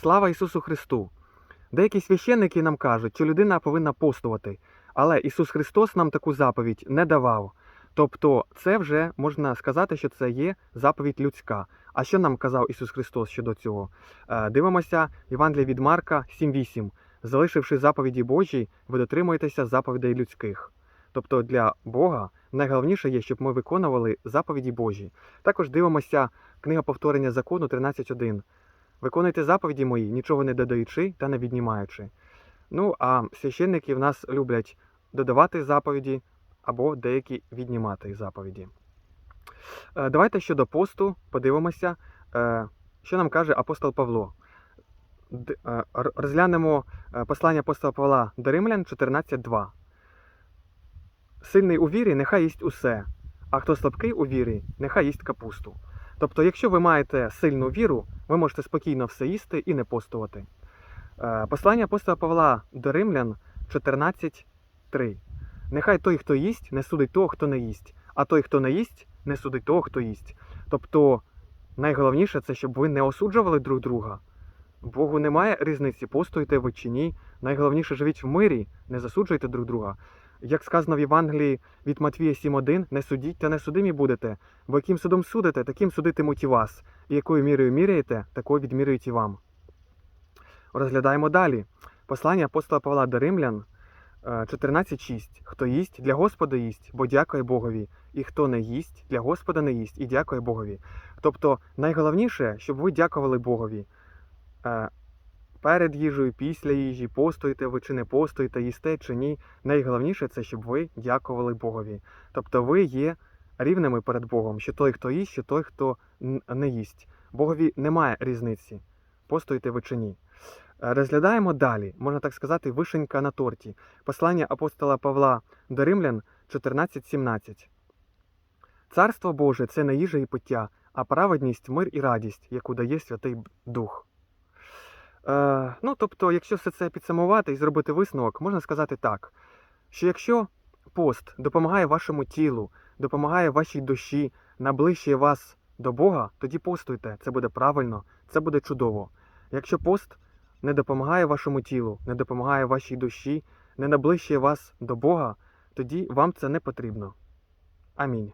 Слава Ісусу Христу! Деякі священники нам кажуть, що людина повинна постувати, але Ісус Христос нам таку заповідь не давав. Тобто, це вже можна сказати, що це є заповідь людська. А що нам казав Ісус Христос щодо цього? Е, Дивимося Євангелія від Марка 7.8. Залишивши заповіді Божі, ви дотримуєтеся заповідей людських. Тобто для Бога найголовніше є, щоб ми виконували заповіді Божі. Також дивимося книга повторення закону 13.1. Виконуйте заповіді мої, нічого не додаючи та не віднімаючи. Ну, а священники в нас люблять додавати заповіді або деякі віднімати заповіді. Е, Давайте щодо посту подивимося, е, що нам каже апостол Павло. Е, Розглянемо послання апостола Павла до Римлян 14.2. Сильний у вірі, нехай їсть усе, а хто слабкий у вірі, нехай їсть капусту. Тобто, якщо ви маєте сильну віру, ви можете спокійно все їсти і не постувати. Е, Послання апостола Павла до Римлян 14.3. Нехай той, хто їсть, не судить того, хто не їсть, а той, хто не їсть, не судить того, хто їсть. Тобто, найголовніше це, щоб ви не осуджували друг друга. Богу немає різниці, постуєте ви чи ні. Найголовніше живіть в мирі, не засуджуйте друг друга. Як сказано в Євангелії від Матвія 7.1, не судіть та не судимі будете, бо яким судом судите, таким судитимуть і вас, і якою мірою міряєте, такою відмірюють і вам. Розглядаємо далі. Послання апостола Павла до Римлян е, 14.6. Хто їсть, для Господа їсть, бо дякує Богові, і хто не їсть, для Господа не їсть і дякує Богові. Тобто найголовніше, щоб ви дякували Богові. Перед їжею, після їжі, постуєте ви чи не постуєте, їсте чи ні. Найголовніше це, щоб ви дякували Богові. Тобто ви є рівними перед Богом, що той, хто їсть, що той, хто не їсть. Богові немає різниці, постуєте ви чи ні. Розглядаємо далі, можна так сказати, вишенька на торті. Послання апостола Павла до Римлян 14.17. Царство Боже це не їжа і пиття, а праведність, мир і радість, яку дає Святий Дух. Е, ну, тобто, якщо все це підсумувати і зробити висновок, можна сказати так, що якщо пост допомагає вашому тілу, допомагає вашій душі, наближує вас до Бога, тоді постуйте, це буде правильно, це буде чудово. Якщо пост не допомагає вашому тілу, не допомагає вашій душі, не наближує вас до Бога, тоді вам це не потрібно. Амінь.